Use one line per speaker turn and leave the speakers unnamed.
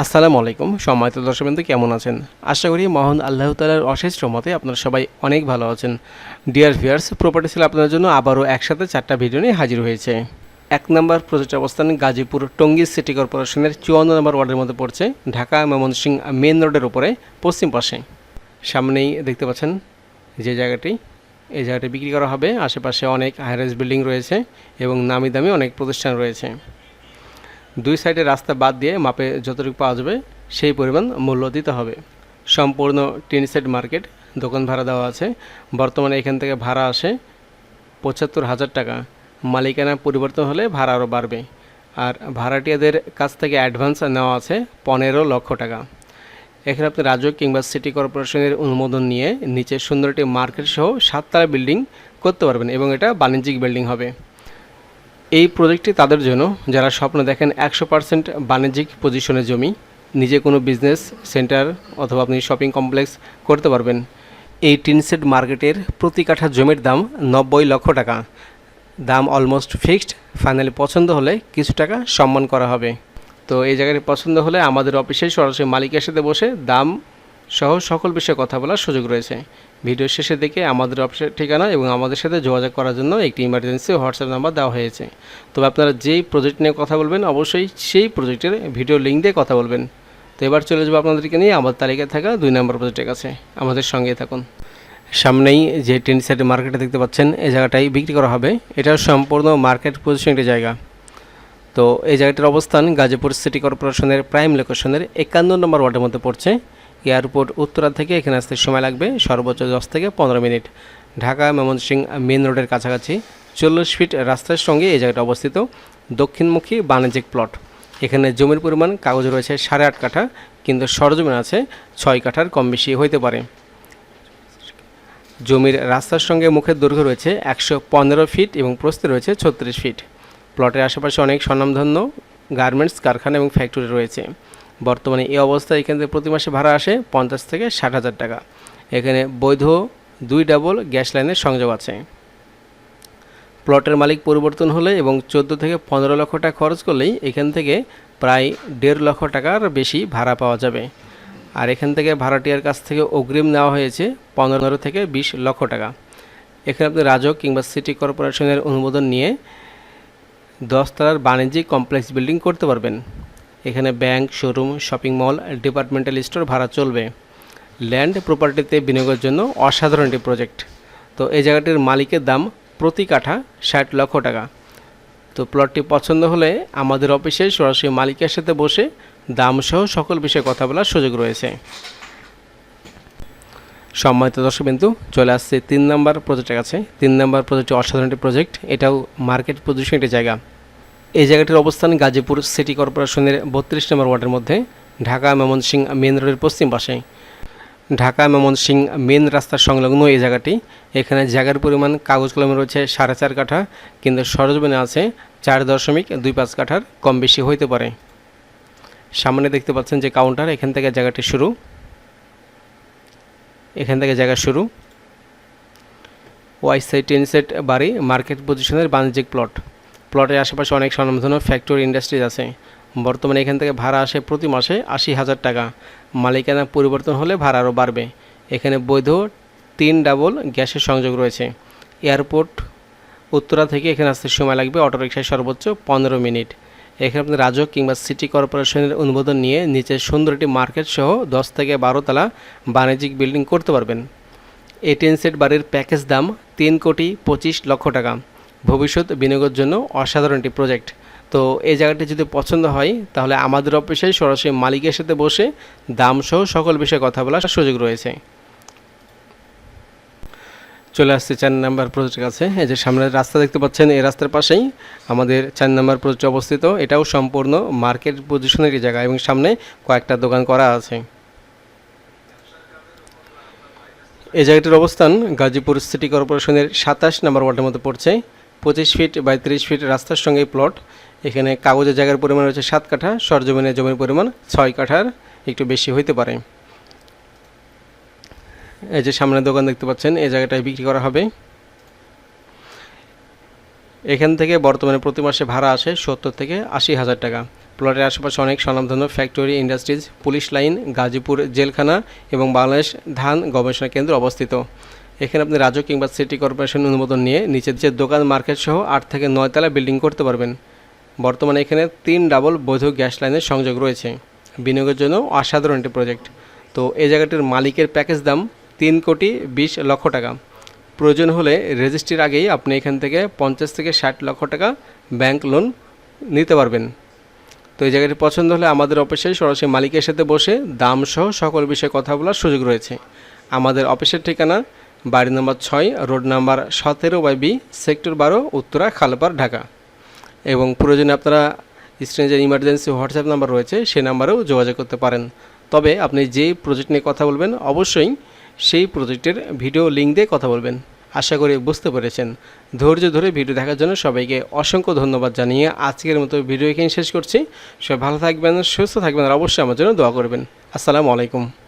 আসসালামু আলাইকুম। সম্মানিত দর্শকবৃন্দ, কেমন আছেন? আশা করি মহান আল্লাহ তালার অশেষ রহমতে আপনারা সবাই অনেক ভালো আছেন। ডিয়ার ভিয়ার্স প্রপার্টি সেল আপনাদের জন্য আবারও একসাথে চারটা ভিডিও নিয়ে হাজির হয়েছে। এক নম্বর প্রজেক্ট অবস্থান গাজীপুর টঙ্গী সিটি কর্পোরেশনের চুয়ান্ন নম্বর ওয়ার্ডের মধ্যে পড়ছে ঢাকা ময়মনসিংহ মেন রোডের উপরে, পশ্চিম পাশে। সামনেই দেখতে পাচ্ছেন যে জায়গাটি, এই জায়গাটি বিক্রি করা হবে। আশেপাশে অনেক হাইরাইজ বিল্ডিং রয়েছে এবং নামি দামি অনেক প্রতিষ্ঠান রয়েছে। দুই সাইডে রাস্তা বাদ দিয়ে মাপে যতটুকু পাওয়া যাবে সেই পরিমাণ মূল্য দিতে হবে। সম্পূর্ণ টিন সেট মার্কেট, দোকান ভাড়া দেওয়া আছে। বর্তমানে এখান থেকে ভাড়া আসে পঁচাত্তর হাজার টাকা। মালিকানা পরিবর্তন হলে ভাড়া আরও বাড়বে। আর ভাড়াটিয়াদের কাছ থেকে অ্যাডভান্স নেওয়া আছে পনেরো লক্ষ টাকা। এখানে আপনি রাজ্য কিংবা সিটি কর্পোরেশনের অনুমোদন নিয়ে নিচে সুন্দর একটি মার্কেট সহ সাততলা বিল্ডিং করতে পারবেন এবং এটা বাণিজ্যিক বিল্ডিং হবে। এই প্রজেক্টটি তাদের জন্য, যারা স্বপ্ন দেখেন একশো পার্সেন্ট বাণিজ্যিক পজিশনের জমি, নিজে কোনো বিজনেস সেন্টার অথবা আপনি শপিং কমপ্লেক্স করতে পারবেন। এই টিনসেট মার্কেটের প্রতি কাঠা জমির দাম নব্বই লক্ষ টাকা। দাম অলমোস্ট ফিক্সড ফাইনালি পছন্দ হলে কিছু টাকা সম্মান করা হবে। তো এই জায়গাটি পছন্দ হলে আমাদের অফিসে সরাসরি মালিকের সাথে বসে দাম সহ সকল বিষয়ে কথা বলার সুযোগ রয়েছে। ভিডিও শেষে দেখে আমাদের অফিসের ঠিকানা এবং আমাদের সাথে যোগাযোগ করার জন্য একটি ইমার্জেন্সি হোয়াটসঅ্যাপ নাম্বার দেওয়া হয়েছে। তবে আপনারা যেই প্রজেক্ট নিয়ে কথা বলবেন, অবশ্যই সেই প্রজেক্টের ভিডিও লিঙ্ক দিয়ে কথা বলবেন। তো এবার চলে যাব আপনাদেরকে নিয়ে আমার তালিকায় থাকা দুই নম্বর প্রজেক্টের কাছে। আমাদের সঙ্গে থাকুন। সামনেই যে টেন সাইডের মার্কেটে দেখতে পাচ্ছেন, এই জায়গাটাই বিক্রি করা হবে। এটা সম্পূর্ণ মার্কেট পজিশন একটি জায়গা। তো এই জায়গাটির অবস্থান গাজীপুর সিটি কর্পোরেশনের প্রাইম লোকেশনের একান্ন নম্বর ওয়ার্ডের মধ্যে পড়ছে। এয়ারপোর্ট উত্তরা থেকে এখানে আসতে সময় লাগবে সর্বোচ্চ দশ থেকে পনেরো মিনিট। ঢাকা ময়মনসিং মেন রোডের কাছাকাছি চল্লিশ ফিট রাস্তার সঙ্গে এই জায়গাটা অবস্থিত। দক্ষিণমুখী বাণিজ্যিক প্লট। এখানে জমির পরিমাণ কাগজ রয়েছে সাড়ে আট কাঠা, কিন্তু সরজমিন আছে ছয় কাঠার কম বেশি হইতে পারে। জমির রাস্তার সঙ্গে মুখের দৈর্ঘ্য রয়েছে একশো পনেরো ফিট এবং প্রস্থে রয়েছে ছত্রিশ ফিট। প্লটের আশেপাশে অনেক স্বনামধন্য গার্মেন্টস, কারখানা এবং ফ্যাক্টরি রয়েছে। বর্তমানে এই অবস্থায় এখান থেকে প্রতি মাসে ভাড়া আসে পঞ্চাশ থেকে ষাট হাজার টাকা। এখানে বৈধ দুই ডাবল গ্যাস লাইনের সংযোগ আছে। প্লটের মালিক পরিবর্তন হলে এবং চোদ্দ থেকে পনেরো লক্ষ টাকা খরচ করলেই এখান থেকে প্রায় দেড় লক্ষ টাকার বেশি ভাড়া পাওয়া যাবে। আর এখান থেকে ভাড়াটিয়ার কাছ থেকে অগ্রিম নেওয়া হয়েছে পনেরো থেকে বিশ লক্ষ টাকা। এখানে আপনি রাজক কিংবা সিটি কর্পোরেশনের অনুমোদন নিয়ে দশতলার বাণিজ্যিক কমপ্লেক্স বিল্ডিং করতে পারবেন। এখানে bank, showroom, shopping mall, departmental store, ভাড়া চলবে। ল্যান্ড প্রপার্টিতে বিনিয়োগের জন্য অসাধারণ একটি প্রজেক্ট। তো এই জায়গাটির মালিকের দাম প্রতি কাঠা ষাট লক্ষ টাকা। তো প্লটটি পছন্দ হলে আমাদের অফিসে সরাসরি মালিকের সাথে বসে দাম সহ সকল বিষয়ে কথা বলার সুযোগ রয়েছে। সম্মানিত দর্শক বিন্দু চলে আসছে তিন নম্বর প্রজেক্টের কাছে। তিন নম্বর প্রজেক্টটি অসাধারণ একটি প্রজেক্ট। এটাও মার্কেট পজিশন একটি জায়গা। এই জায়গাটির অবস্থান গাজীপুর সিটি কর্পোরেশনের বত্রিশ নম্বর ওয়ার্ডের মধ্যে, ঢাকা ময়মনসিংহ মেন রোডের পশ্চিম পাশে। ঢাকা ময়মনসিংহ মেন রাস্তার সংলগ্ন এই জায়গাটি, এখানে জায়গার পরিমাণ কাগজ কলমে রয়েছে সাড়ে চার কাঠা, কিন্তু সরজমিনে আছে চার দশমিক দুই পাঁচ কাঠার কম বেশি হইতে পারে। সামনে দেখতে পাচ্ছেন যে কাউন্টার, এখান থেকে জায়গাটি শুরু। এখান থেকে জায়গা শুরু। ওয়াই সাইড, টেন সেট বাড়ি, মার্কেট পজিশনের বাণিজ্যিক প্লট। প্লটের আশেপাশে অনেক স্বনামধন্য ফ্যাক্টরি ইন্ডাস্ট্রিজ আছে। বর্তমানে এখান থেকে ভাড়া আসে প্রতি মাসে আশি হাজার টাকা। মালিকানা পরিবর্তন হলে ভাড়া আরও বাড়বে। এখানে বৈধ তিন ডাবল গ্যাসের সংযোগ রয়েছে। এয়ারপোর্ট উত্তরা থেকে এখানে আসতে সময় লাগবে অটোরিকশায় সর্বোচ্চ পনেরো মিনিট। এখানে আপনি রাজক কিংবা সিটি কর্পোরেশনের অনুমোদন নিয়ে নিচে সুন্দর একটি মার্কেট সহ দশ থেকে বারো তলা বাণিজ্যিক বিল্ডিং করতে পারবেন। এই টেন সেট বাড়ির প্যাকেজ দাম তিন কোটি পঁচিশ লক্ষ টাকা। ভবিষ্যৎ বিনিয়োগের জন্য অসাধারণ একটি প্রজেক্ট তো এই জায়গাটি যদি পছন্দ হয়, তাহলে আমাদের অফিসে সরাসরি মালিকের সাথে বসে দাম সহ সকল বিষয়ে কথা বলার সুযোগ রয়েছে। চলে আসছে চার নাম্বার প্রজেক্ট কাছে। এই যে সামনের রাস্তা দেখতে পাচ্ছেন, এই রাস্তার পাশেই আমাদের চার নাম্বার প্রজেক্ট অবস্থিত। এটাও সম্পূর্ণ মার্কেট পজিশনের জায়গা এবং সামনে কয়েকটা দোকান করা আছে। এই জায়গাটির অবস্থান গাজীপুর সিটি কর্পোরেশনের সাতাশ নম্বর ওয়ার্ডের মধ্যে পড়ছে। পঁচিশ ফিট বাই তিরিশ ফিট রাস্তার সঙ্গে প্লট এখানে কাগজের জায়গার পরিমাণ রয়েছে সাত কাঠা সরজমিনের জমির পরিমাণ ছয় কাঠার, একটু বেশি হইতে পারে। এই যে সামনের দোকান দেখতে পাচ্ছেন, এই জায়গাটায় বিক্রি করা হবে। এখান থেকে বর্তমানে প্রতি মাসে ভাড়া আসে সত্তর থেকে আশি হাজার টাকা। প্লটের আশেপাশে অনেক স্বনামধন্য factory industries police line, Gazipur জেলখানা এবং বাংলাদেশ ধান গবেষণা কেন্দ্র অবস্থিত। এখানে আপনি রাজ্য কিংবা সিটি কর্পোরেশন অনুমোদন নিয়ে নিচের যে দোকান, মার্কেট সহ আট থেকে নয়তলা বিল্ডিং করতে পারবেন। বর্তমানে এখানে তিন ডাবল বৈধ গ্যাস লাইনের সংযোগ রয়েছে। বিনিয়োগের জন্য অসাধারণ একটি প্রজেক্ট। তো এই জায়গাটির মালিকের প্যাকেজ দাম তিন কোটি বিশ লক্ষ টাকা। প্রয়োজন হলে রেজিস্ট্রির আগেই আপনি এখান থেকে পঞ্চাশ থেকে ষাট লক্ষ টাকা ব্যাংক লোন নিতে পারবেন। তো এই জায়গাটি পছন্দ হলে আমাদের অফিসে সরাসরি মালিকের সাথে বসে দাম সহ সকল বিষয়ে কথা বলার সুযোগ রয়েছে। আমাদের অফিসের ঠিকানা বাড়ি নম্বর ছয়, রোড নাম্বার সতেরো বাই বি, সেক্টর বারো, উত্তরা খালপাড় ঢাকা। এবং প্রয়োজনে আপনারা স্ক্রিনে যে ইমার্জেন্সি হোয়াটসঅ্যাপ নাম্বার রয়েছে সেই নাম্বারেও যোগাযোগ করতে পারেন। তবে আপনি যেই প্রজেক্ট নিয়ে কথা বলবেন, অবশ্যই সেই প্রজেক্টের ভিডিও লিঙ্ক দিয়ে কথা বলবেন। আশা করি বুঝতে পেরেছেন। ধৈর্য ধরে ভিডিও দেখার জন্য সবাইকে অসংখ্য ধন্যবাদ জানিয়ে আজকের মতো ভিডিও এখানে শেষ করছি। সবাই ভালো থাকবেন, সুস্থ থাকবেন, আর অবশ্যই আমার জন্য দোয়া করবেন। আসসালামু আলাইকুম।